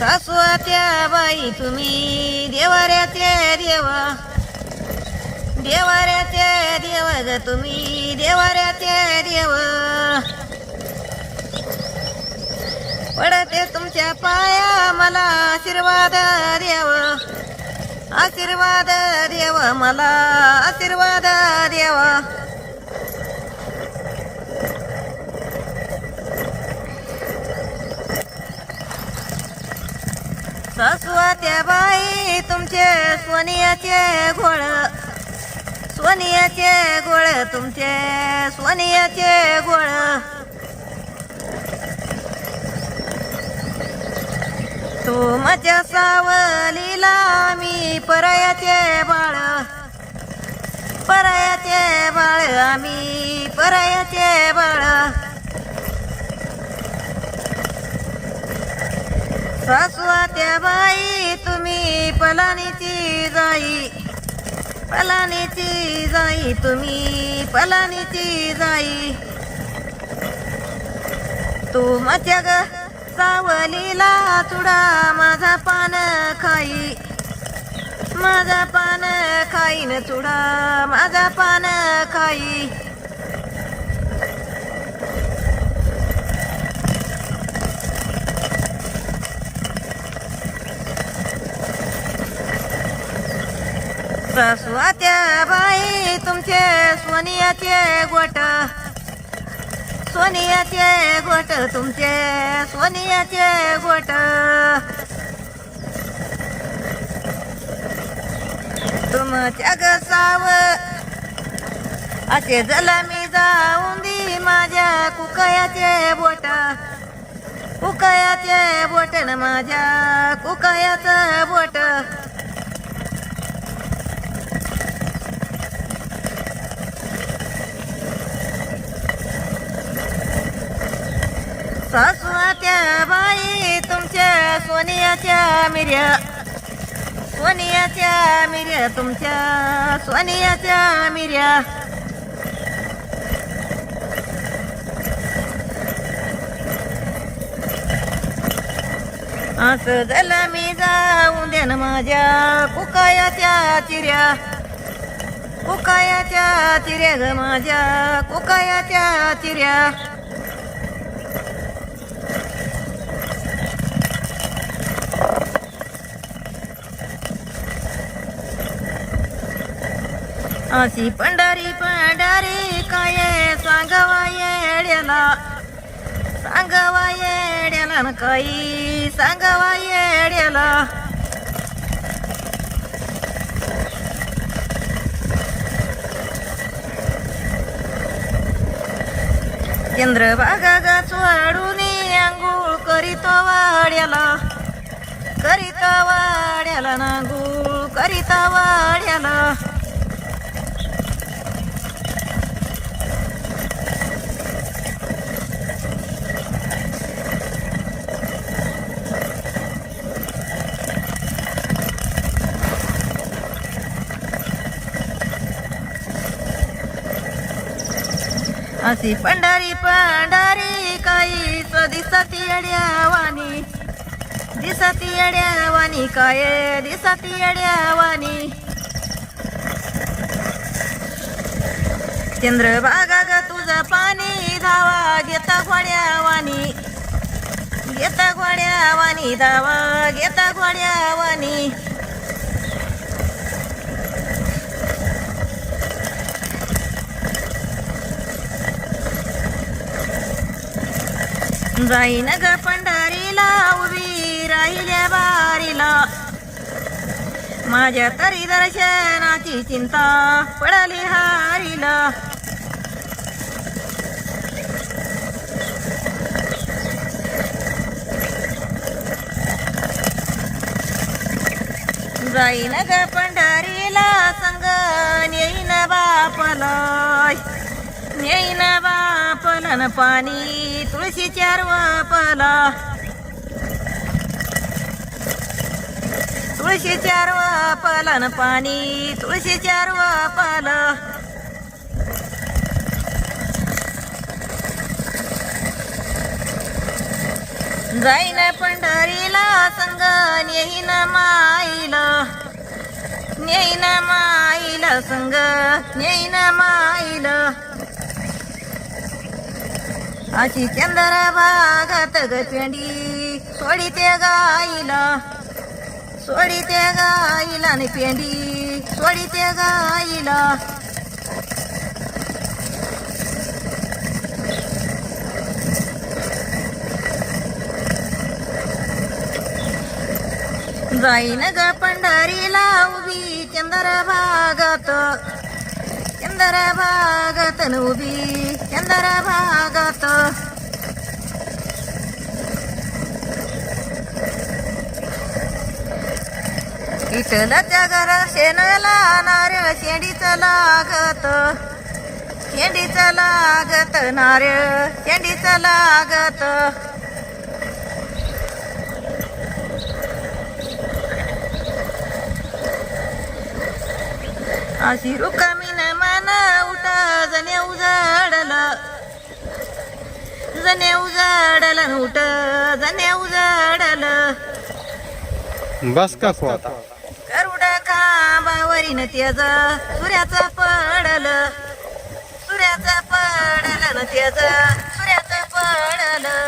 सासवाच्या बाई तुम्ही देवाऱ्याचे देवा. देवाऱ्याचे देव ग तुम्ही देवाऱ्याचे देव. पडते तुमच्या पाया मला आशीर्वाद देव. आशीर्वाद देव मला आशीर्वाद देव. सासवात्या बाई तुमचे सोनियाचे घोळ. सोनियाचे गोळ तुमचे सोनियाचे गोळ तुमच्या सावलीला मी सासवात्या बाई तुम्ही पलानीची जाई. पलानीची जाई तुम्ही पलानीची जाई. तू माझ्या ग सावलीला चुडा माझा पान खाई. माझा पान खाईन चुडा माझा पान खाई. सासवात्या बाई तुमचे सोनियाचे गोट. सोनियाचे गोट तुमचे सोनियाचे गोट. तुमच्या गसाव असे झाला मी जाऊन दी माझ्या कुकयाचे बोट. कुकयाचे बोट न माझ्या कुकयाचं बोट. बाई तुमच्या सोनियाच्या मिर्या सोनियाच्या मिर्या तुमच्या सोनियाच्या मिर्या असं झालं मी जाऊन दे ना माझ्या कुकायाच्या चिऱ्या. कुकायाच्या चिऱ्या ग माझ्या कुकायाच्या चिऱ्या. अशी पंढरी पंढरी काय सांगवा येड्याला. सांगवा येड्याला न काही सांगवा येड्याला. चंद्रभागा गा चोडून आंघोळ करीतो वाड्याला. करीत वाड्याला नांगूळ करीत वाड्याला. अशी पंढरी पंढरी काही दिसती येड्यावानी दिसती येड्यावानी काय दिसती येड्यावानी चंद्रभागा ग तुझं पाणी धावा घेता घोड्यावानी. घेता घोड्यावानी धावा घेता घोड्यावानी. जाईन ग पंढरीला उभी राहिल्या बारीला. माझ्या तरी दर्शनाची चिंता पडली हारीला. जाईन ग पंढरीला संग येईन बापला. येईन बा पलन पाणी तुळशी चार वापला तुळशी चार वापला न पाणी तुळशी चार वापला जाईन पंढरीला संग नेईन माईला. नेईन माईला संग नेईन माईला. अशी चंदर बागात गेंडी सोडी ते गाईला सोडी ते गाईला नि पेंडी. सोडी ते गाईला. जाईन ग पंढरीला उभी चंदर भागात चंदर भागात उभी. चंदर भागात. विठ्ठल घर शेणाला नारळ शेंडीचं लागत. शेंडीचं लागत नारळ शेंडीचं लागत. अशी रुकामीन मन उठ जने उजाडलं जने उजाडलं उठ जने उजाडलं बस का आता. गरुड खांबावरीन त्याच सूर्याचं पडलं. सूर्याचं पडलं न त्याच सूर्याचं पडलं.